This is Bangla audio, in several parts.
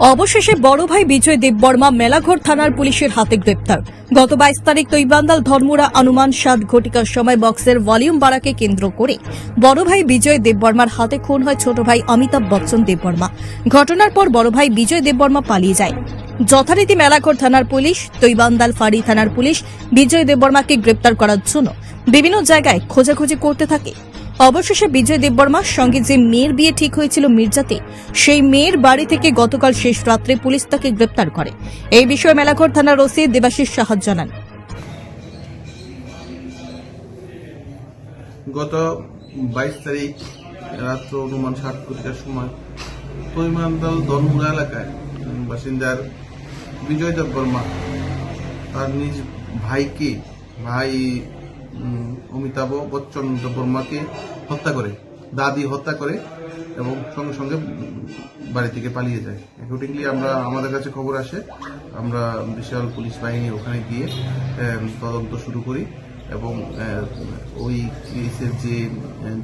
অবশেষে বড় ভাই বিজয় দেববর্মা মেলাঘর থানার পুলিশের হাতে গ্রেপ্তার। গত বাইশ তারিখ তৈবান্দাল ধর্মুরা অনুমান সাত ঘটিকার সময় বক্সের ভলিউম বাড়াকে কেন্দ্র করে বড় ভাই বিজয় দেববর্মার হাতে খুন হয় ছোট ভাই অমিতাভ বচ্চন দেববর্মা। ঘটনার পর বড় ভাই বিজয় দেববর্মা পালিয়ে যায়। যথারীতি মেলাঘর থানার পুলিশ, তৈবান্দাল ফাঁড়ি থানার পুলিশ বিজয় দেববর্মাকে গ্রেপ্তার করার জন্য বিভিন্ন জায়গায় খোঁজাখুঁজি করতে থাকে। অবশেষে বিজয় দেববর্মার সঙ্গে যে মেয়ের বিয়ে ঠিক হয়েছিল মির্জাতে, সেই মেয়ের বাড়ি থেকে গতকাল শেষ রাত্রে পুলিশ তাকে গ্রেপ্তার করে। এই বিষয়ে মেলাঘর থানার ওসি দেবাশিস সাহা জানান। গত বাইশ তারিখ রাত্র অনুমান সাত কোটিটার সময় পরিমাণদল ধর্মুরা এলাকায় বাসিন্দার বিজয় দেব বর্মা তার নিজ ভাইকে, ভাই অমিতাভ বচ্চন বর্মাকে হত্যা করে, দাদি হত্যা করে এবং সঙ্গে সঙ্গে বাড়ি থেকে পালিয়ে যায়। অ্যাকর্ডিংলি আমরা, আমাদের কাছে খবর আসে, আমরা বিশাল পুলিশ বাহিনী ওখানে গিয়ে তদন্ত শুরু করি এবং ওই কেসের যে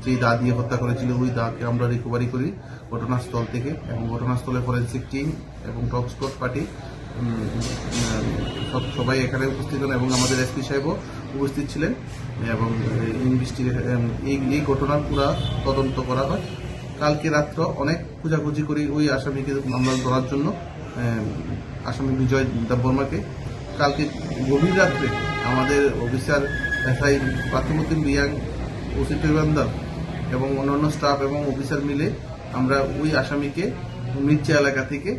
যে দা দিয়ে হত্যা করেছিল, ওই দাকে আমরা রিকভারি করি ঘটনাস্থল থেকে এবং ঘটনাস্থলে ফরেন্সিক টিম এবং টক স্পট পার্টি সবাই এখানে উপস্থিত হন এবং আমাদের এসপি সাহেবও উপস্থিত ছিলেন এবং ইনভেস্টিগেশন, এই ঘটনার পুরা তদন্ত করা হয়। কালকে রাত্র অনেক খোঁজাখুঁজি করি ওই আসামিকে মামলা ধরার জন্য আসামি বিজয় দেববর্মাকে কালকে গভীর রাত্রে আমাদের অফিসার এসআই পার্থমুদ্দিন বিয়াং ওসি তৈবান্দার এবং অন্যান্য স্টাফ এবং অফিসার মিলে আমরা ওই আসামিকে মির্চা এলাকা থেকে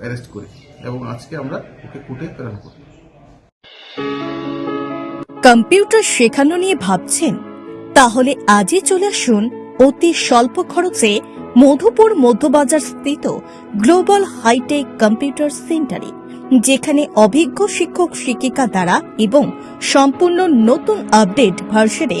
অ্যারেস্ট করি। এবং আজকে আমরা ওকে কোর্টে প্রেরণ করি কম্পিউটার শেখানো নিয়ে ভাবছেন? তাহলে আজই চলে আসুন অতি স্বল্প খরচে মধুপুর মধ্যবাজার স্থিত গ্লোবাল হাইটেক কম্পিউটার সেন্টারে, যেখানে অভিজ্ঞ শিক্ষক শিক্ষিকা দ্বারা এবং সম্পূর্ণ নতুন আপডেট ভার্সনে